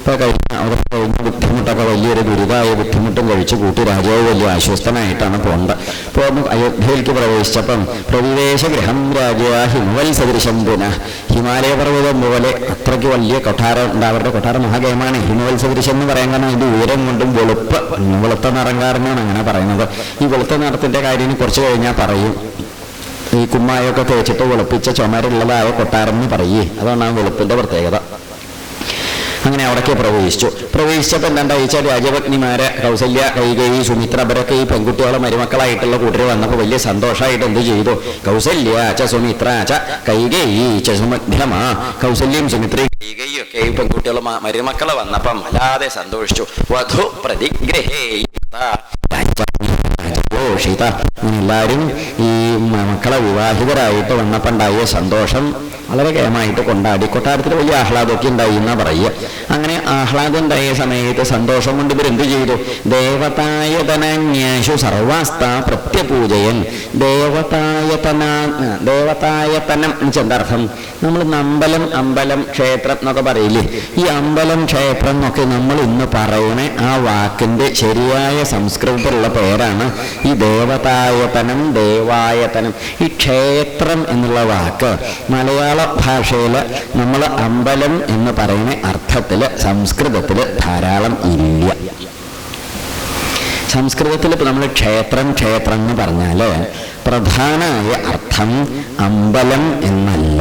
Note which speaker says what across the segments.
Speaker 1: ഇപ്പൊ കഴിഞ്ഞ അവിടെ കഴിഞ്ഞ ബുദ്ധിമുട്ടൊക്കെ വലിയൊരു ദുരിതമായ ബുദ്ധിമുട്ടും കഴിച്ചു കൂട്ടി രാജാവ് വലിയ ആശ്വസ്തനായിട്ടാണ് പോണ്ട് പോകുന്നു അയോധ്യയിലേക്ക് പ്രവേശിച്ചപ്പം പ്രവിവേശ ഗൃഹം രാജ ഹിമവൽ സദൃശം പുനഃ ഹിമാലയ പർവതം പോലെ അത്രയ്ക്ക് വലിയ കൊട്ടാരം ഉണ്ട് അവരുടെ കൊട്ടാരം മഹാഗയമാണ് ഹിമവൽ സദൃശം എന്ന് പറയാൻ കാരണം അതിന്റെ ഉയരം കൊണ്ടും വെളുപ്പ് വെളുത്ത നിറം കാരണമാണ് അങ്ങനെ പറയുന്നത് ഈ വെളുത്ത നിറത്തിന്റെ കാര്യം കുറച്ച് കഴിഞ്ഞാൽ പറയും ഈ കുമ്മായൊക്കെ തേച്ചിട്ട് വെളുപ്പിച്ച ചുമരുള്ളതായ കൊട്ടാരം എന്ന് പറയേ അതാണ് ആ വെളുപ്പിന്റെ പ്രത്യേകത അങ്ങനെ അവിടേക്ക് പ്രവേശിച്ചു പ്രവേശിച്ചപ്പോൾ എന്താ വെച്ചാൽ രാജപത്നിമാരെ കൗസല്യ കൈകേയി സുമിത്ര അവരൊക്കെ ഈ പെൺകുട്ടികളെ മരുമക്കളായിട്ടുള്ള കൂട്ടർ വന്നപ്പോൾ വലിയ സന്തോഷമായിട്ട് എന്ത് ചെയ്തു കൗസല്യ ച സുമിത്ര ച കൈകേയി ച സുമധ്യമ കൗസല്യം സുമിത്രയും കൈകേയും ഒക്കെ ഈ പെൺകുട്ടികളെ മരുമക്കളെ വന്നപ്പം അല്ലാതെ സന്തോഷിച്ചു വധു പ്രതിഗ്രഹേ ഘോഷിത എല്ലാവരും ഈ മക്കളെ വിവാഹിതരായിട്ട് വന്നപ്പോണ്ടായ സന്തോഷം വളരെ കേമായിട്ട് കൊണ്ടാടി. കൊട്ടാരത്തിൽ വലിയ ആഹ്ലാദമൊക്കെ ഉണ്ടായി എന്നാ പറയുക. അങ്ങനെ ആഹ്ലാദം ഉണ്ടായ സമയത്ത് സന്തോഷം കൊണ്ട് ഇവരെന്ത് ചെയ്തു? ദേവതായതനന്യാശു സർവാസ്ത പ്രത്യപൂജയൻ. ദേവതായതന ദേവതായതനം ചെന്തർത്ഥം നമ്മൾ അമ്പലം അമ്പലം ക്ഷേത്രം എന്നൊക്കെ പറയില്ലേ? ഈ അമ്പലം ക്ഷേത്രം എന്നൊക്കെ നമ്മൾ ഇന്ന് പറയണ ആ വാക്കിന്റെ ശരിയായ സംസ്കൃതത്തിലുള്ള പേരാണ് ഈ ദേവതായതനം ദേവായതനം ഈ ക്ഷേത്രം എന്നുള്ള വാക്ക് മലയാള ഭാഷയിൽ നമ്മൾ അമ്പലം എന്ന് പറയുന്ന അർത്ഥത്തിൽ സംസ്കൃതത്തിൽ ധാരാളം ഇല്ല. സംസ്കൃതത്തിൽ ഇപ്പോൾ നമ്മൾ ക്ഷേത്രം ക്ഷേത്രം എന്ന് പറഞ്ഞാൽ പ്രധാനമായ അർത്ഥം അമ്പലം എന്നല്ല.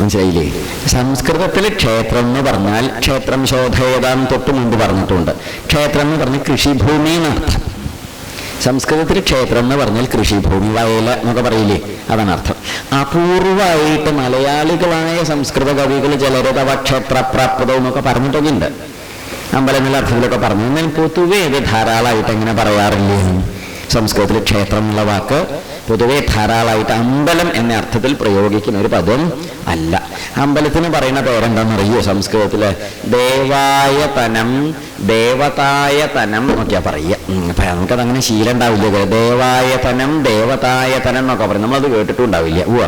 Speaker 1: മനസ്സിലായില്ലേ? സംസ്കൃതത്തിൽ ക്ഷേത്രം എന്ന് പറഞ്ഞാൽ ക്ഷേത്രം ശോധയതാൻ തൊട്ട് മുമ്പ് പറഞ്ഞിട്ടുണ്ട്. ക്ഷേത്രം എന്ന് പറഞ്ഞാൽ കൃഷിഭൂമി എന്നർത്ഥം. സംസ്കൃതത്തിൽ ക്ഷേത്രം എന്ന് പറഞ്ഞാൽ കൃഷിഭൂമി വയല എന്നൊക്കെ പറയില്ലേ? അതാണ് അർത്ഥം. അപൂർവമായിട്ട് മലയാളികളായ സംസ്കൃത കവികൾ ചിലരെ അവ ക്ഷേത്രപ്രാപ്തവും എന്നൊക്കെ പറഞ്ഞിട്ടൊക്കെ ഉണ്ട്. അമ്പലം എന്നുള്ള അർത്ഥത്തിലൊക്കെ പറഞ്ഞു. എന്നാൽ പൊതുവേ ഇത് ധാരാളമായിട്ട് എങ്ങനെ പറയാറില്ലേ സംസ്കൃതത്തിൽ ക്ഷേത്രം എന്നുള്ള വാക്ക് പൊതുവെ ധാരാളമായിട്ട് അമ്പലം എന്ന അർത്ഥത്തിൽ പ്രയോഗിക്കുന്ന ഒരു പദം അല്ല. അമ്പലത്തിന് പറയുന്ന പേരെന്താണെന്നറിയോ? സംസ്കൃതത്തിൽ ദേവായതനം ദേവതായതനം എന്നൊക്കെയാ പറയുക. അപ്പൊ നമുക്കത് അങ്ങനെ ശീലം ഉണ്ടാവില്ല. ദേവതായ തനം എന്നൊക്കെ പറയും നമ്മളത് കേട്ടിട്ടും ഉണ്ടാവില്ല. ഉവ്വ.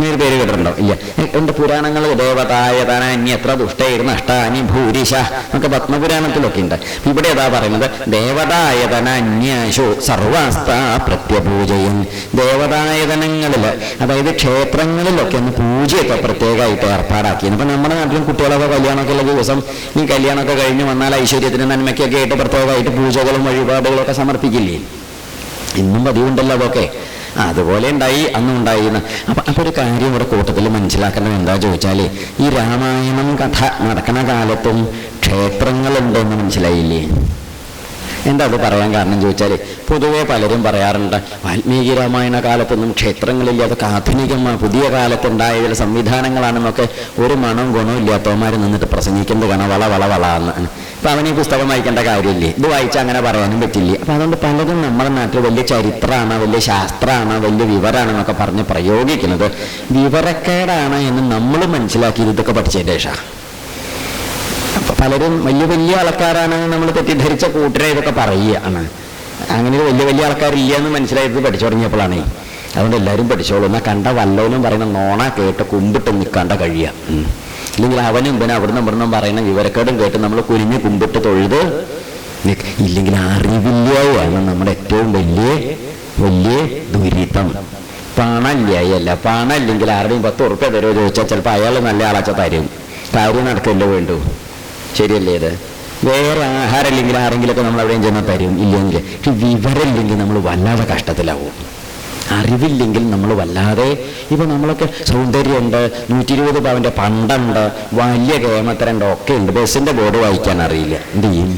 Speaker 1: നീ ഒരു പേര് കേട്ടിട്ടുണ്ടോ? ഇല്ല. എന്റെ പുരാണങ്ങൾ ദേവതായതന ഇനി എത്ര ദുഷ്ടയിരുന്ന അഷ്ടാനി ഭൂരിശ എന്നൊക്കെ പത്മപുരാണത്തിലൊക്കെ ഉണ്ട്. ഇവിടെ ഏതാ പറയുന്നത് ദേവതായതന തനാന്യാശു സർവാസ്ത പ്രത്യപൂജയും ദേവതായതനങ്ങളിൽ അതായത് ക്ഷേത്രങ്ങളിലൊക്കെ ഒന്ന് പൂജയൊക്കെ പ്രത്യേകമായിട്ട് ഏർപ്പാടാക്കിയത് അപ്പൊ നമ്മുടെ നാട്ടിലും കുട്ടികളൊക്കെ കല്യാണമൊക്കെ ഉള്ള ദിവസം ഈ കല്യാണമൊക്കെ കഴിഞ്ഞ് വന്നാൽ ഐശ്വര്യത്തിന് നന്മയ്ക്കൊക്കെ ആയിട്ട് പ്രത്യേകമായിട്ട് പൂജകളും വഴിപാടുകളൊക്കെ സമർപ്പിക്കില്ലേ? ഇന്നും പതിവുണ്ടല്ലോ അതൊക്കെ. അതുപോലെ ഉണ്ടായി അന്നും ഉണ്ടായി അപ്പം അപ്പൊ അപ്പൊ ഒരു കാര്യം ഇവിടെ കൂട്ടത്തിൽ മനസ്സിലാക്കേണ്ടത് എന്താ ചോദിച്ചാൽ ഈ രാമായണം കഥ നടക്കുന്ന കാലത്തും ക്ഷേത്രങ്ങളുണ്ടെന്ന് മനസ്സിലായില്ലേ? എന്താ അത് പറയാൻ കാരണം ചോദിച്ചാൽ പൊതുവേ പലരും പറയാറുണ്ട് വാൽമീകി രാമായണ കാലത്തൊന്നും ക്ഷേത്രങ്ങളില്ല അതൊക്കെ ആധുനികമാണ് പുതിയ കാലത്തുണ്ടായ ചില സംവിധാനങ്ങളാണെന്നൊക്കെ ഒരു മണവും ഗുണവും ഇല്ലാത്തവന്മാർ നിന്നിട്ട് പ്രസംഗിക്കുന്നത് കാണാം. വള വള വള എന്ന്. അപ്പം അവനീ പുസ്തകം വായിക്കേണ്ട കാര്യമില്ലേ? ഇത് വായിച്ചാൽ അങ്ങനെ പറയാനും പറ്റില്ല. അപ്പം അതുകൊണ്ട് പലരും നമ്മുടെ നാട്ടിൽ വലിയ ചരിത്രമാണ് വലിയ ശാസ്ത്രമാണ് വലിയ വിവരമാണെന്നൊക്കെ പറഞ്ഞ് പ്രയോഗിക്കുന്നത്. വിവരക്കേടാണ് എന്ന് നമ്മൾ മനസ്സിലാക്കി ഇതൊക്കെ പഠിച്ചതിന്റെ ശേഷം. പലരും വലിയ വലിയ ആൾക്കാരാണ് നമ്മൾ തെറ്റിദ്ധരിച്ച കൂട്ടരെ ഇതൊക്കെ പറയുകയാണ്. അങ്ങനെ വലിയ വലിയ ആൾക്കാരില്ല എന്ന് മനസ്സിലായിട്ട് പഠിച്ചു തുടങ്ങിയപ്പോഴാണ്. അതുകൊണ്ട് എല്ലാവരും പഠിച്ചോളൂ. എന്നാൽ കണ്ട വല്ലവനും പറയുന്ന നോണ കേട്ട് കുമ്പിട്ട് നിൽക്കാണ്ട കഴിയുക. ഇല്ലെങ്കിൽ അവനും ഇവനും അവിടുന്ന് ഇവിടുന്ന് പറയുന്ന വിവരക്കേടും കേട്ട് നമ്മൾ കുനിഞ്ഞ് കുമ്പിട്ട് തൊഴുത് ഇല്ലെങ്കിൽ ഇല്ലെങ്കിൽ അറിവില്ലായാണ് നമ്മുടെ ഏറ്റവും വലിയ വലിയ ദുരിതം. പണമില്ലായല്ല പണം ഇല്ലെങ്കിൽ ആരുടെയും പത്ത് ഉറുപ്പ്യ തരുമോ ചോദിച്ചാൽ ചിലപ്പോൾ അയാൾ നല്ല ആളാച്ച തരും. കാര്യം നടക്കല്ലോ വേണ്ടു. ശരിയല്ലേ ഇത്? വേറെ ആഹാരം ഇല്ലെങ്കിൽ ആരെങ്കിലുമൊക്കെ നമ്മൾ എവിടെയും ചെന്നാൽ തരും. ഇല്ലെങ്കിൽ പക്ഷെ വിവരമില്ലെങ്കിൽ നമ്മൾ വല്ലാതെ കഷ്ടത്തിലാവും. അറിവില്ലെങ്കിൽ നമ്മൾ വല്ലാതെ ഇപ്പൊ നമ്മളൊക്കെ സൗന്ദര്യമുണ്ട് നൂറ്റി ഇരുപത് പവന്റെ പണ്ടുണ്ട് വലിയ കേമത്തരണ്ട് ഒക്കെ ഉണ്ട്. ബസ്സിന്റെ ബോർഡ് വായിക്കാൻ അറിയില്ല. എന്ത് ചെയ്യും?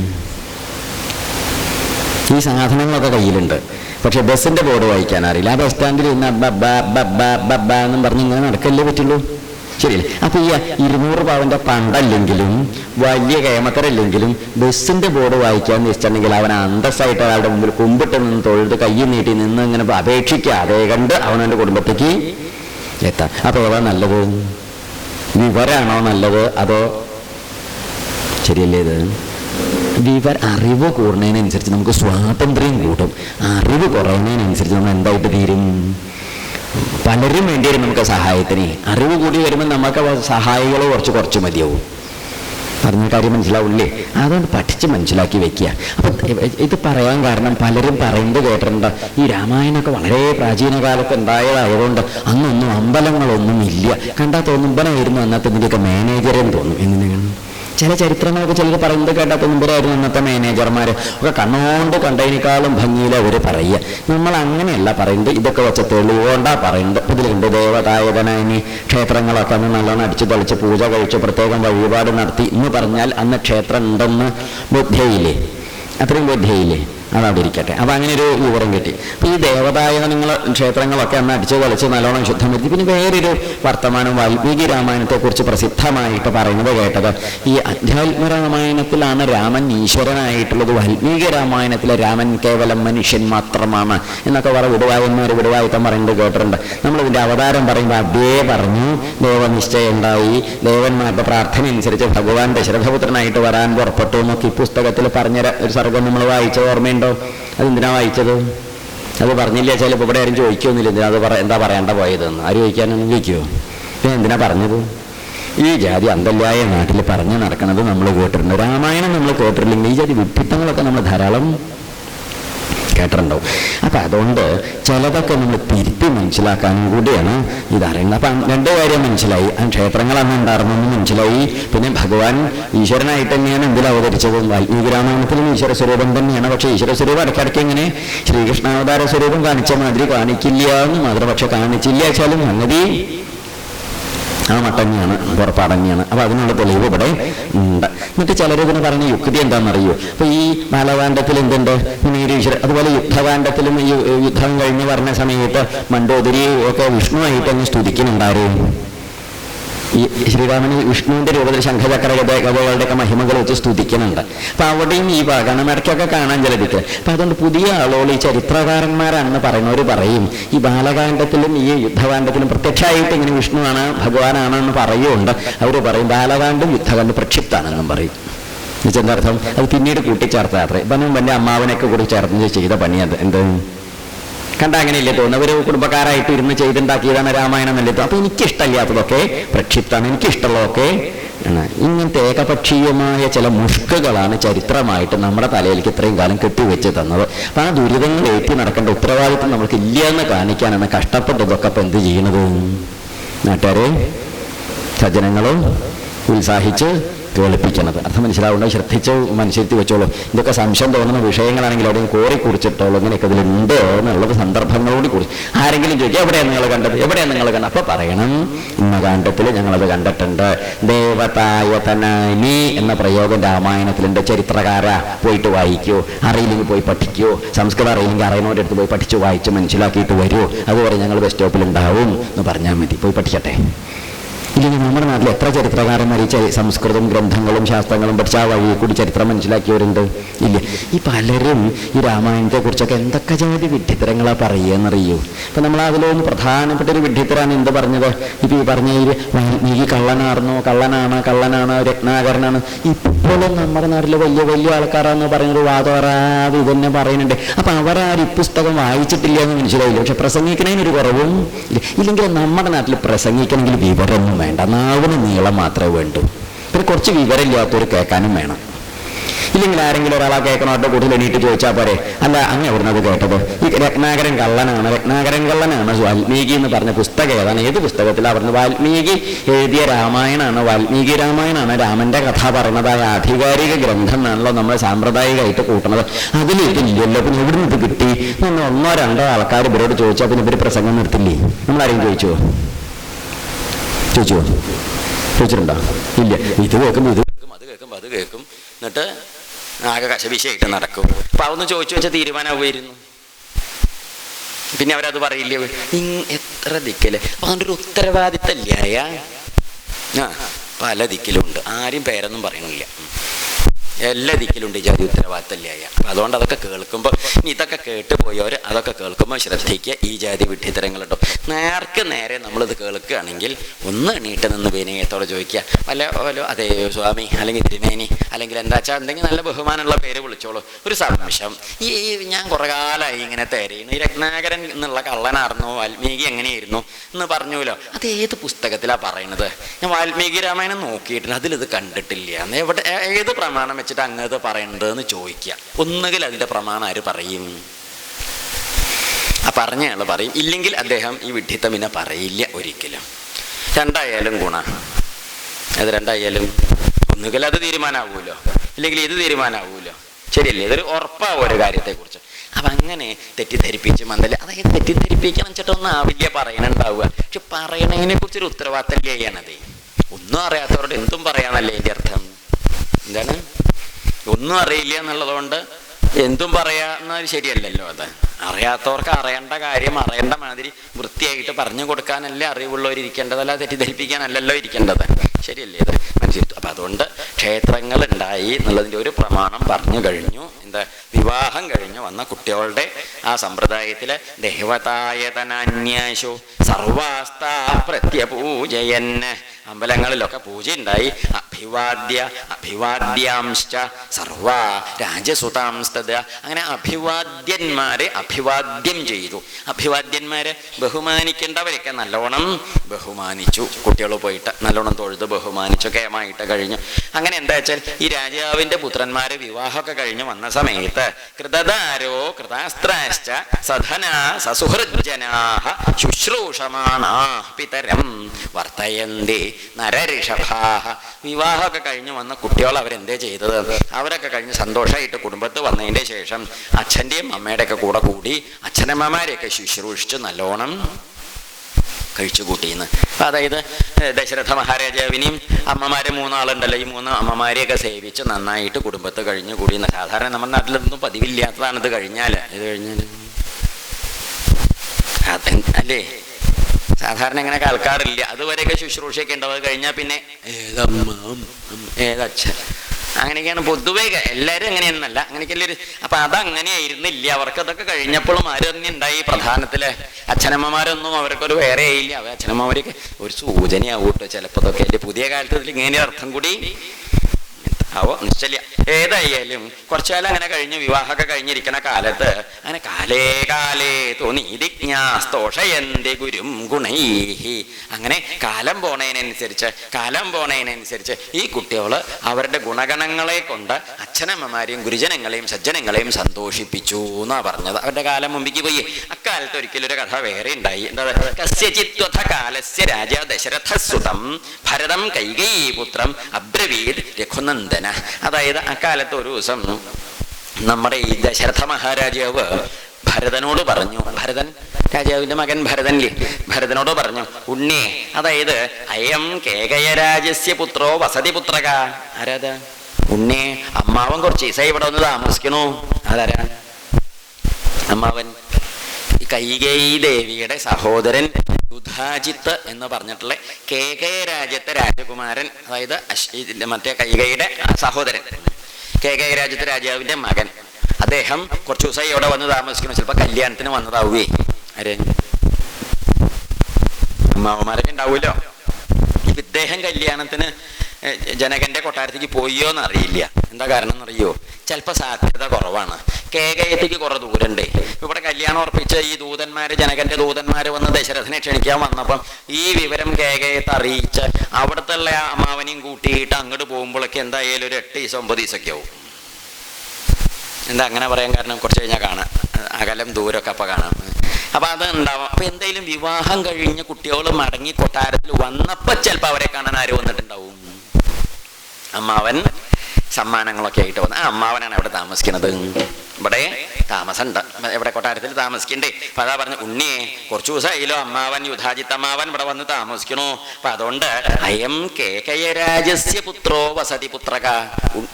Speaker 1: ഈ സാധനങ്ങളൊക്കെ കയ്യിലുണ്ട്. പക്ഷെ ബസ്സിന്റെ ബോർഡ് വായിക്കാൻ അറിയില്ല. ആ ബസ് സ്റ്റാൻഡിൽ ഇന്ന് ബ ബ ബ ബ ബ എന്നും പറഞ്ഞ് ഇങ്ങനെ നടക്കല്ലേ പറ്റുള്ളൂ? ശരിയല്ലേ? അപ്പൊ ഈ ഇരുന്നൂറ് പവന്റെ പണ്ടല്ലെങ്കിലും വലിയ കേമത്തരല്ലെങ്കിലും ബസ്സിന്റെ ബോർഡ് വായിക്കാന്ന് വെച്ചിട്ടുണ്ടെങ്കിൽ അവൻ അന്തസ്സായിട്ട് അയാളുടെ മുമ്പിൽ കുമ്പിട്ട് നിന്ന് തൊഴുത് കൈ നീട്ടി നിന്ന് ഇങ്ങനെ അപേക്ഷിക്കാതെ കണ്ട് അവനവന്റെ കുടുംബത്തേക്ക് എത്താം. അപ്പൊ അതാ നല്ലത്? വിവരാണോ നല്ലത്? അതോ ശരിയല്ലേ ഇത്? വിവര അറിവ് കൂടുന്നതിനനുസരിച്ച് നമുക്ക് സ്വാതന്ത്ര്യം കൂടും അറിവ് കുറയുന്നതിനനുസരിച്ച് നമ്മൾ എന്തായിട്ട് തീരും? പലരും വേണ്ടി വരും നമുക്ക് സഹായത്തിന്. അറിവ് കൂടി വരുമ്പോൾ നമുക്ക് സഹായികൾ കുറച്ച് കുറച്ച് മതിയാവും. പറഞ്ഞ കാര്യം മനസ്സിലാവില്ലേ? അതുകൊണ്ട് പഠിച്ച് മനസ്സിലാക്കി വെക്കുക. അപ്പം ഇത് പറയാൻ കാരണം പലരും പറയുന്നത് കേട്ടിട്ടുണ്ട്. ഈ രാമായണമൊക്കെ വളരെ പ്രാചീന കാലത്ത് ഉണ്ടായതായതുകൊണ്ട് അന്നൊന്നും അമ്പലങ്ങളൊന്നും ഇല്ല. കണ്ടാൽ തോന്നുമ്പനായിരുന്നു അന്നത്തെ ഇതിന്റെയൊക്കെ മാനേജറെന്ന് തോന്നും. എങ്ങനെയാണ്? ചില ചരിത്രങ്ങളൊക്കെ ചിലർ പറയുന്നത് കേട്ടാൽ മുമ്പരായിരുന്നു ഇന്നത്തെ മാനേജർമാർ ഒക്കെ കണ്ണോണ്ട് കണ്ടതിനേക്കാളും ഭംഗിയിൽ അവർ പറയുക. നമ്മൾ അങ്ങനെയല്ല പറയുന്നത്. ഇതൊക്കെ വെച്ച തെളിവുകൊണ്ടാ പറയുന്നത്. ഇതിലുണ്ട് ദേവതായകനായി ക്ഷേത്രങ്ങളൊക്കെ ഒന്ന് നല്ലോണം അടിച്ചു തളിച്ച് പൂജ കഴിച്ച് പ്രത്യേകം വഴിപാട് നടത്തി. എന്ന് പറഞ്ഞാൽ അന്ന് ക്ഷേത്രം ഉണ്ടെന്ന് ബുദ്ധിയില്ലേ? അത്രയും ബുദ്ധിയില്ലേ? അതവിടെ ഇരിക്കട്ടെ അപ്പം അങ്ങനെ ഒരു വിവരം കിട്ടി. അപ്പം ഈ ദേവതായകനങ്ങൾ ക്ഷേത്രങ്ങളൊക്കെ അന്ന് അടിച്ചു കളിച്ച് നല്ലോണം ശുദ്ധം വരുത്തി പിന്നെ വേറൊരു വർത്തമാനം വാൽമീകി രാമായണത്തെക്കുറിച്ച് പ്രസിദ്ധമായിട്ട് പറയുന്നത് കേട്ടത്. ഈ അധ്യാത്മ രാമായണത്തിലാണ് രാമൻ ഈശ്വരനായിട്ടുള്ളത്. വാൽമീകി രാമായണത്തിലെ രാമൻ കേവലം മനുഷ്യൻ മാത്രമാണ് എന്നൊക്കെ പറ വിടുവായന്മാർ വിടുവായത്തം പറയുന്നത് കേട്ടിട്ടുണ്ട്. നമ്മളിതിന്റെ അവതാരം പറയുമ്പോൾ അതേ പറഞ്ഞു. ദേവനിശ്ചയം ഉണ്ടായി. ദേവന്മാരുടെ പ്രാർത്ഥന അനുസരിച്ച് ഭഗവാൻ ദശരഥപുത്രനായിട്ട് വരാൻ പുറപ്പെട്ടു എന്നൊക്കെ ഈ പുസ്തകത്തിൽ പറഞ്ഞ ഒരു സർഗം നമ്മൾ വായിച്ച ഓർമ്മയുണ്ടോ. അതെന്തിനാ വായിച്ചത്? അത് പറഞ്ഞില്ല ചിലപ്പോൾ ഇവിടെ ആരും ചോദിക്കൊന്നുമില്ല. എന്തിനാ അത് എന്താ പറയേണ്ട പോയതെന്ന്? ആര് ചോദിക്കാനൊന്നും ചോദിക്കുമോ പിന്നെ എന്തിനാ പറഞ്ഞത്? ഈ ജാതി അന്തല്ലായ നാട്ടിൽ പറഞ്ഞു നടക്കുന്നത് നമ്മൾ കേട്ടിട്ടുണ്ട്. രാമായണം നമ്മൾ കേട്ടിട്ടില്ലെങ്കിൽ ഈ ജാതി വിഡ്ഢിത്തങ്ങളൊക്കെ നമ്മൾ ധാരാളം കേട്ടിട്ടുണ്ടാവും. അപ്പം അതുകൊണ്ട് ചിലതൊക്കെ നമ്മൾ തിരുത്തി മനസ്സിലാക്കാനും കൂടിയാണ് ഇതറിയുന്നത് അപ്പം രണ്ട് കാര്യം മനസ്സിലായി. ആ ക്ഷേത്രങ്ങൾ അന്ന് ഉണ്ടായിരുന്നെന്ന് മനസ്സിലായി. പിന്നെ ഭഗവാൻ ഈശ്വരനായിട്ട് തന്നെയാണ് എന്തിൽ അവതരിച്ചത്. വാൽമീകി രാമായണത്തിലും ഈശ്വര സ്വരൂപം തന്നെയാണ്. പക്ഷേ ഈശ്വര സ്വരൂപം ഇടയ്ക്കിടയ്ക്ക് ഇങ്ങനെ ശ്രീകൃഷ്ണാവതാര സ്വരൂപം കാണിച്ച മാതിരി കാണിക്കില്ല എന്നും മാത്രം പക്ഷെ കാണിച്ചില്ല. വെച്ചാലും സംഗതി ആ മട്ടന്നെയാണ് പുറപ്പാടങ്ങിയാണ് അപ്പോൾ അതിനുള്ള തെളിവ് ഇവിടെ ഉണ്ട്. എന്നിട്ട് ചിലർ ഇതിന് പറഞ്ഞ യുക്തി എന്താണെന്നറിയോ? അപ്പോൾ ഈ ബാലകാന്ഡത്തിൽ എന്തുണ്ട്? നീരീശ്വര അതുപോലെ യുദ്ധകാന്ഡത്തിലും ഈ യുദ്ധം കഴിഞ്ഞ് പറഞ്ഞ സമയത്ത് മണ്ടോദരി ഒക്കെ വിഷ്ണുവായിട്ട് അങ്ങ് സ്തുതിക്കുന്നുണ്ടാരും? ഈ ശ്രീരാമന് വിഷ്ണുവിന്റെ രൂപത്തിൽ ശംഖചക്ര ഗതകളുടെയൊക്കെ മഹിമകൾ വെച്ച് സ്തുതിക്കുന്നുണ്ട്. അപ്പൊ അവിടെയും ഈ ഭാഗമാണ് ഇടയ്ക്കൊക്കെ കാണാൻ ചിലതിക്ക് അപ്പൊ അതുകൊണ്ട് പുതിയ ആളുകൾ ഈ ചരിത്രകാരന്മാരാണെന്ന് പറയുന്നവർ പറയും ഈ ബാലകാന്ഡത്തിലും ഈ യുദ്ധകാന്ഡത്തിലും പ്രത്യക്ഷമായിട്ട് ഇങ്ങനെ വിഷ്ണുവാണ് ഭഗവാനാണെന്ന് പറയുമുണ്ട് അവർ പറയും ബാലകാന്ഡും യുദ്ധകാന്ഡം പ്രക്ഷിപ്താണെന്നും പറയും. എന്നുവെച്ചെന്തർത്ഥം അത് പിന്നീട് കൂട്ടിച്ചേർത്താത്രേ ഇപ്പം വലിയ അമ്മാവനെയൊക്കെ കൂടി ചേർത്ത് ചെയ്ത പണി അത്. എന്ത്? കണ്ട അങ്ങനെയല്ലേ തോന്നുന്നു? ഒരു കുടുംബക്കാരായിട്ട് ഇരുന്ന് ചെയ്തുണ്ടാക്കിയതാണ് രാമായണം എന്നല്ലേ അപ്പൊ എനിക്കിഷ്ടമില്ലാത്തതൊക്കെ പ്രക്ഷിപ്തമാണ് എനിക്കിഷ്ടമുള്ളതൊക്കെ ഇങ്ങനത്തെ ഏകപക്ഷീയമായ ചില മുഷ്കുകളാണ് ചരിത്രമായിട്ട് നമ്മുടെ തലയിലേക്ക് ഇത്രയും കാലം കെട്ടിവെച്ച് തന്നത്. അപ്പൊ ആ ദുരിതങ്ങൾ ഏറ്റി നടക്കേണ്ട ഉത്തരവാദിത്വം നമുക്ക് ഇല്ല എന്ന് കാണിക്കാനാണ് കഷ്ടപ്പെട്ടതൊക്കെ അപ്പൊ എന്ത് ചെയ്യണത്? നാട്ടുകാരെ സജ്ജനങ്ങളും ഉത്സാഹിച്ച് കേൾപ്പിക്കണത്. അർത്ഥം മനസ്സിലാവുണ്ടോ? ശ്രദ്ധിച്ച്? മനസ്സിരുത്തി വെച്ചോളൂ. ഇതൊക്കെ സംശയം തോന്നുന്ന വിഷയങ്ങളാണെങ്കിൽ അവിടെ കോറി കുറിച്ചിട്ടോളൂ ഇങ്ങനെയൊക്കെ ഇതിലുണ്ടോ എന്നുള്ളത് സന്ദർഭങ്ങളോട് കുറിച്ച് ആരെങ്കിലും ചോദിക്കുക എവിടെയാണ് നിങ്ങൾ കണ്ടത്? എവിടെയാണ് നിങ്ങൾ കണ്ടത്? അപ്പോൾ പറയണം. ഇന്ന കാണ്ഡത്തിൽ ഞങ്ങളത് കണ്ടിട്ടുണ്ട്. ദേവതായതനാനി എന്ന പ്രയോഗം രാമായണത്തിലുണ്ട്. ചരിത്രകാര. പോയിട്ട് വായിക്കൂ. അറിയില്ലെങ്കിൽ പോയി പഠിക്കൂ. സംസ്കൃതം അറിയില്ലെങ്കിൽ അറിയുന്നവരുടെ അടുത്ത് പോയി പഠിച്ച് വായിച്ച് മനസ്സിലാക്കിയിട്ട് വരൂ. അതുപോലെ ഞങ്ങൾ ബസ് സ്റ്റോപ്പിൽ ഉണ്ടാവും എന്ന് പറഞ്ഞാൽ മതി. പോയി പഠിക്കട്ടെ. ഇല്ലെങ്കിൽ നമ്മുടെ നാട്ടിൽ എത്ര ചരിത്രകാരന്മാർ ഈ സംസ്കൃതം ഗ്രന്ഥങ്ങളും ശാസ്ത്രങ്ങളും പഠിച്ച ആ കൂടി ചരിത്രം മനസ്സിലാക്കിയവരുണ്ട്? ഇല്ല? ഈ പലരും ഈ രാമായണത്തെക്കുറിച്ചൊക്കെ എന്തൊക്കെ ജാതി വിഡ്ഢിത്തരങ്ങളാ പറയുകയെന്നറിയൂ അപ്പം നമ്മൾ അതിലൊന്ന് പ്രധാനപ്പെട്ട ഒരു വിഡ്ഢിത്തരാണ് എന്ത് പറഞ്ഞത്? ഇപ്പം ഈ പറഞ്ഞ ഈ വാൽമീകി കള്ളനാർന്നോ കള്ളനാണ് കള്ളനാണ് രത്നാകരനാണ്. ഇപ്പോഴും നമ്മുടെ നാട്ടിലെ വലിയ വലിയ ആൾക്കാരാന്ന് പറയുന്നത് വാതോറാതെ ഇതന്നെ പറയുന്നുണ്ട്. അപ്പൊ അവരാരും പുസ്തകം വായിച്ചിട്ടില്ല എന്ന് മനസ്സിലായില്ല? പക്ഷെ പ്രസംഗിക്കുന്നതിനൊരു കുറവും ഇല്ല. ഇല്ലെങ്കിൽ നമ്മുടെ നാട്ടിൽ പ്രസംഗിക്കണമെങ്കിൽ വിവരമൊന്നും വേണ്ട. നാവിന് നീളം മാത്രമേ വേണ്ടൂ. പിന്നെ കുറച്ച് വിവരമില്ലാത്തവർ കേൾക്കാനും വേണം. ഇല്ലെങ്കിൽ ആരെങ്കിലും ഒരാളെ കേൾക്കണോട്ട് കൂടുതൽ എണീറ്റ് ചോദിച്ചാൽ പോരെ. അല്ല അങ്ങ് എവിടുന്നത് കേട്ടത്? ഈ രത്നാകരൻ കള്ളനാണ്. രത്നാകരൻ കള്ളനാണ് വാൽമീകി എന്ന് പറഞ്ഞ പുസ്തകം ഏതാണ്? ഏത് പുസ്തകത്തിലാണ് പറഞ്ഞത്? വാൽമീകി എഴുതിയ രാമായണമാണ് വാൽമീകി രാമായണമാണ് രാമന്റെ കഥ പറഞ്ഞതായ ആധികാരിക ഗ്രന്ഥം എന്നാണല്ലോ നമ്മൾ സാമ്പ്രദായികമായിട്ട് കൂട്ടുന്നത് അതിലേക്ക് ഇല്ലല്ലോ. പിന്നെ എവിടെ നിന്ന് കിട്ടി? നമ്മൾ ഒന്നോ രണ്ടോ ആൾക്കാർ ഇവരോട് ചോദിച്ചാൽ പിന്നെ ഇവർ പ്രസംഗം നിർത്തില്ലേ? നമ്മളാരെയും ചോദിച്ചോ? ചോദിച്ചോ? ചോദിച്ചിട്ടുണ്ടോ? ഇല്ല. ഇത് കേൾക്കുമ്പോൾ ഇത് കേൾക്കും അത് കേൾക്കുമ്പോൾ അത് കേൾക്കും. എന്നിട്ട് ആകെ കശവിശയായിട്ട് നടക്കും. അപ്പൊ അതൊന്ന് ചോദിച്ചു വെച്ചാൽ തീരുമാനമായിരുന്നു പിന്നെ അവരത് പറയില്ല? എത്ര ദിക്കൽ അപ്പം അതുകൊണ്ട് ഒരു ഉത്തരവാദിത്തല്ലായ ആ പല ദിക്കിലുണ്ട്. ആരും പേരൊന്നും പറയണില്ല.
Speaker 2: എല്ലാ ദിക്കിലുണ്ട് ജാതി ഉത്തരവാദിത്തല്ലായ അതുകൊണ്ട് അതൊക്കെ കേൾക്കുമ്പോൾ ഇനി ഇതൊക്കെ കേട്ട് പോയവർ അതൊക്കെ കേൾക്കുമ്പോൾ ശ്രദ്ധിക്കുക. ഈ ജാതി വിഡ്ഢിത്തരങ്ങളുണ്ടോ നേർക്ക് നേരെ നമ്മളിത് കേൾക്കുകയാണെങ്കിൽ ഒന്ന് എണീട്ട് നിന്ന് വിനയത്തോടെ ചോദിക്കുക. വല്ല വല്ല അതെ സ്വാമി അല്ലെങ്കിൽ തിരുമേനി അല്ലെങ്കിൽ എന്താ വെച്ചാൽ എന്തെങ്കിലും നല്ല ബഹുമാനമുള്ള പേര് വിളിച്ചോളൂ. ഒരു സംശയം. ഈ ഈ ഞാൻ കുറേ കാലമായി ഇങ്ങനെ തരയുന്നു. ഈ രത്നാകരൻ എന്നുള്ള കള്ളനായിരുന്നു. വാൽമീകി എങ്ങനെയായിരുന്നു എന്ന് പറഞ്ഞുല്ലോ അത് ഏത് പുസ്തകത്തിലാണ് പറയുന്നത്? ഞാൻ വാൽമീകി രാമായണം നോക്കിയിട്ടുണ്ട് അതിലിത് കണ്ടിട്ടില്ല. എന്ന് എവിടെ ഏത് പ്രമാണം വെച്ചിട്ട് അങ്ങനത്തെ പറയേണ്ടതെന്ന് ചോദിക്കുക ഒന്നുകിൽ അതിന്റെ പ്രമാണം ആര് പറയും? ആ പറഞ്ഞയാൾ പറയും. ഇല്ലെങ്കിൽ അദ്ദേഹം ഈ വിഡ്ഢിത്തം പിന്നെ പറയില്ല ഒരിക്കലും. രണ്ടായാലും ഗുണ. അത് രണ്ടായാലും ഒന്നുകിൽ അത് തീരുമാനമാകുമല്ലോ ഇല്ലെങ്കിൽ ഇത് തീരുമാനമാകുമല്ലോ ശരിയല്ലേ? ഇതൊരു ഉറപ്പാവും ഒരു കാര്യത്തെക്കുറിച്ച്. അപ്പം അങ്ങനെ തെറ്റിദ്ധരിപ്പിച്ച് മന്ദല അതായത് തെറ്റിദ്ധരിപ്പിക്കണം ചേട്ടൊന്നും ആവില്ല പറയണുണ്ടാവുക. പക്ഷെ പറയണതിനെ കുറിച്ചൊരു ഉത്തരവാദിത്തം ചെയ്യണതേ ഒന്നും അറിയാത്തവരോട് എന്തും പറയാനല്ലേ എന്റെ അർത്ഥം? എന്താണ്? ഒന്നും അറിയില്ല എന്നുള്ളതുകൊണ്ട് എന്തും പറയാന്നത് ശരിയല്ലല്ലോ അത്. അറിയാത്തവർക്ക് അറിയേണ്ട കാര്യം അറിയേണ്ട മാതിരി വൃത്തിയായിട്ട് പറഞ്ഞു കൊടുക്കാനല്ലേ അറിവുള്ളവർ ഇരിക്കേണ്ടതല്ല തെറ്റിദ്ധരിപ്പിക്കാനല്ലല്ലോ ഇരിക്കേണ്ടത്. ശരിയല്ലേ ഇത്? മനസ്സിൽ അപ്പം അതുകൊണ്ട് ക്ഷേത്രങ്ങൾ ഉണ്ടായി എന്നുള്ളതിന്റെ ഒരു പ്രമാണം പറഞ്ഞു കഴിഞ്ഞു. എന്താ? വിവാഹം കഴിഞ്ഞ്. വന്ന കുട്ടികളുടെ ആ സമ്പ്രദായത്തിൽ ദേവതായതനന്യാശു സർവാസ്താ പ്രത്യപൂജയൻ അമ്പലങ്ങളിലൊക്കെ പൂജയുണ്ടായി. അഭിവാദ്യ അഭിവാദ്യാംശ്ച സർവ രാജസുതാംസ്തത് അങ്ങനെ അഭിവാദ്യന്മാരെ അഭിവാദ്യം ചെയ്തു. അഭിവാദ്യന്മാരെ ബഹുമാനിക്കേണ്ടവരൊക്കെ നല്ലോണം ബഹുമാനിച്ചു. കുട്ടികൾ പോയിട്ട് നല്ലോണം തൊഴുത് ബഹുമാനിച്ചു കേമായിട്ട് കഴിഞ്ഞു. അങ്ങനെ എന്താ വെച്ചാൽ ഈ രാജാവിന്റെ പുത്രന്മാരെ വിവാഹമൊക്കെ കഴിഞ്ഞ് വന്ന സമയത്ത് കൃതദാരോ കൃതാസ്ത്രാശ്ച സധന സസുഹൃജനാഹ ശുശ്രൂഷമാണാ പിതരം. വർത്തയന്തി നരഋഷഭാഹ വിവാഹമൊക്കെ കഴിഞ്ഞ് വന്ന കുട്ടികൾ അവരെന്തേ ചെയ്തത്? അവരൊക്കെ കഴിഞ്ഞ് സന്തോഷമായിട്ട് കുടുംബത്ത് വന്നതിന്റെ ശേഷം അച്ഛന്റെയും അമ്മയുടെയൊക്കെ കൂടെ കൂടി അച്ഛനമ്മമാരെയൊക്കെ ശുശ്രൂഷിച്ച് നല്ലോണം കഴിച്ചു കൂട്ടിയെന്ന്. അതായത് ദശരഥ മഹാരാജാവിനെയും അമ്മമാരെ മൂന്നാളുണ്ടല്ലോ. ഈ മൂന്ന് അമ്മമാരെയൊക്കെ സേവിച്ച് നന്നായിട്ട് കുടുംബത്തെ കഴിഞ്ഞു കൂടിയെന്ന്. സാധാരണ നമ്മുടെ നാട്ടിലൊന്നും പതിവില്ലാത്തതാണ് ഇത് കഴിഞ്ഞാൽ ഇത് കഴിഞ്ഞാൽ അല്ലേ? സാധാരണ ഇങ്ങനെ കേൾക്കാറില്ല അതുവരെയൊക്കെ ശുശ്രൂഷയൊക്കെ ഉണ്ടാവുക കഴിഞ്ഞാൽ പിന്നെ ഏതമ്മ ഏതച്ഛൻ? അങ്ങനെയൊക്കെയാണ് പൊതുവേ എല്ലാവരും അങ്ങനെയൊന്നല്ല. അങ്ങനെയൊക്കെ ഒരു അപ്പൊ അതങ്ങനെയായിരുന്നില്ല അവർക്ക് അതൊക്കെ കഴിഞ്ഞപ്പോഴും ആരും തന്നെ ഉണ്ടായി? പ്രധാനത്തിൽ അച്ഛനമ്മമാരൊന്നും അവർക്കൊരു വേറെ ആയില്ല. അച്ഛനമ്മമാരൊക്കെ ഒരു സൂചനയാവും കേട്ടോ ചിലപ്പോൾ അതൊക്കെ എന്റെ പുതിയ കാലത്ത് ഇതിൽ ഇങ്ങനെ അർത്ഥം കൂടി ആവോ. നിശ്ചല്യ ഏതായാലും കുറച്ചു കാലം അങ്ങനെ കഴിഞ്ഞ് വിവാഹമൊക്കെ കഴിഞ്ഞിരിക്കുന്ന കാലത്ത് അങ്ങനെ കാലേ കാലേ തോന്നിദിജ്ഞാസ്തോഷയന്തി ഗുരും ഗുണൈഹി. അങ്ങനെ കാലം പോണതിനനുസരിച്ച് കാലം പോണതിനനുസരിച്ച് ഈ കുട്ടികൾ അവരുടെ ഗുണഗണങ്ങളെ കൊണ്ട് അച്ഛനമ്മമാരെയും ഗുരുജനങ്ങളെയും സജ്ജനങ്ങളെയും സന്തോഷിപ്പിച്ചു എന്നാ പറഞ്ഞത്. അവരുടെ കാലം മുമ്പിക്ക് പോയി. അക്കാലത്ത് ഒരിക്കലും ഒരു കഥ വേറെ ഉണ്ടായി. എന്താ കസ്യചിത്വഥ കാലസ്യ രാജ ദശരഥസുതം ഭരതം കൈകൈപുത്രം അബ്രവീത് രഘുനന്ദന അതായത് അക്കാലത്ത് ഒരു ദിവസം നമ്മുടെ ഈ ദശരഥ മഹാരാജാവ് ഭരതനോട് പറഞ്ഞു ഭരതൻ രാജാവിന്റെ മകൻ ഭരതനില്ലേ? ഭരതനോട് പറഞ്ഞു ഉണ്ണി അതായത് അയം കേകയരാജസ്യ പുത്രോ വസതി പുത്രക. ആരാത്? ഉണ്ണി അമ്മാവൻ കുറച്ച് ദിവസമായി ഇവിടെ വന്ന് താമസിക്കണു അതാരാ അമ്മാവൻ. കൈകേയി ദേവിയുടെ സഹോദരൻ യുധാജിത്ത് എന്ന് പറഞ്ഞിട്ടുള്ള കേകയ രാജ്യത്തെ രാജകുമാരൻ അതായത് മറ്റേ കൈകയുടെ സഹോദരൻ. സഹോദരൻ കെ രാജ്യത്തെ രാജാവിന്റെ മകൻ. അദ്ദേഹം കുറച്ച് ദിവസമായി ഇവിടെ വന്ന് താമസിക്കുന്നു? ചിലപ്പോ കല്യാണത്തിന് വന്നതാവുകയെ അരെ അമ്മാവന്മാരൊക്കെ ഉണ്ടാവുമല്ലോ. ഇദ്ദേഹം കല്യാണത്തിന് ജനകന്റെ കൊട്ടാരത്തേക്ക് പോയോ എന്ന് അറിയില്ല എന്താ കാരണം എന്നറിയോ ചിലപ്പോൾ സാധ്യത കുറവാണ്. കേകയത്തേക്ക് കുറെ ദൂരമുണ്ട് ഇവിടെ കല്യാണം ഉറപ്പിച്ച ഈ ദൂതന്മാർ ജനകന്റെ ദൂതന്മാർ വന്ന് ദശരഥനെ ക്ഷണിക്കാൻ വന്നപ്പം ഈ വിവരം കേകയത്ത് അറിയിച്ച് അവിടുത്തെ അമ്മാവനെയും കൂട്ടിയിട്ട് അങ്ങോട്ട് പോകുമ്പോഴൊക്കെ എന്തായാലും ഒരു എട്ട് ദിവസം ഒമ്പത് ദിവസമൊക്കെ ആവും. എന്താ അങ്ങനെ പറയാൻ കാരണം? കുറച്ച് കഴിഞ്ഞാൽ കാണാം. അകലം ദൂരമൊക്കെ അപ്പം കാണാം. അപ്പൊ അത് ഉണ്ടാവാം അപ്പൊ എന്തായാലും വിവാഹം കഴിഞ്ഞ് കുട്ടികൾ മടങ്ങി കൊട്ടാരത്തിൽ വന്നപ്പോൾ ചിലപ്പോൾ അവരെ കാണാൻ ആര് വന്നിട്ടുണ്ടാവും? അമ്മാവൻ സമ്മാനങ്ങളൊക്കെ ആയിട്ട് വന്ന് ആ അമ്മാവനാണ് അവിടെ താമസിക്കുന്നത്. ഇവിടെ താമസമുണ്ട്. ഇവിടെ കൊട്ടാരത്തിൽ താമസിക്കണ്ടേ. അപ്പൊ അതാ പറഞ്ഞു ഉണ്ണിയെ കുറച്ചു ദിവസമായില്ലോ അമ്മാവൻ യുധാജിത്ത അമ്മാവൻ ഇവിടെ വന്ന് താമസിക്കണു. അപ്പൊ അതുകൊണ്ട് അയം കേകയരാജസ്യ പുത്രോ വസതി പുത്രക.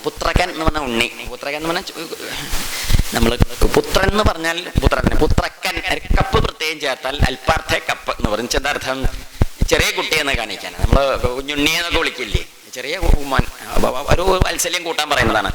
Speaker 2: പുത്രകൻ എന്ന് പറഞ്ഞ ഉണ്ണി. പുത്രകൻ എന്ന് പറഞ്ഞാൽ നമ്മൾ പുത്രൻ എന്ന് പറഞ്ഞാൽ പുത്രൻ. പുത്രക്കൻ കപ്പ് പ്രത്യേകം ചേർത്താൽ അല്പാർത്ഥ കപ്പ് എന്ന് പറഞ്ഞ എന്താ അർത്ഥം ചെറിയ കുട്ടിയെന്ന് കാണിക്കാൻ നമ്മൾ കുഞ്ഞുണ്ണിയെന്നൊക്കെ വിളിക്കില്ലേ? ചെറിയ ഉമ്മാൻ. ഒരു വാത്സല്യം കൂട്ടാൻ പറയുന്നതാണ്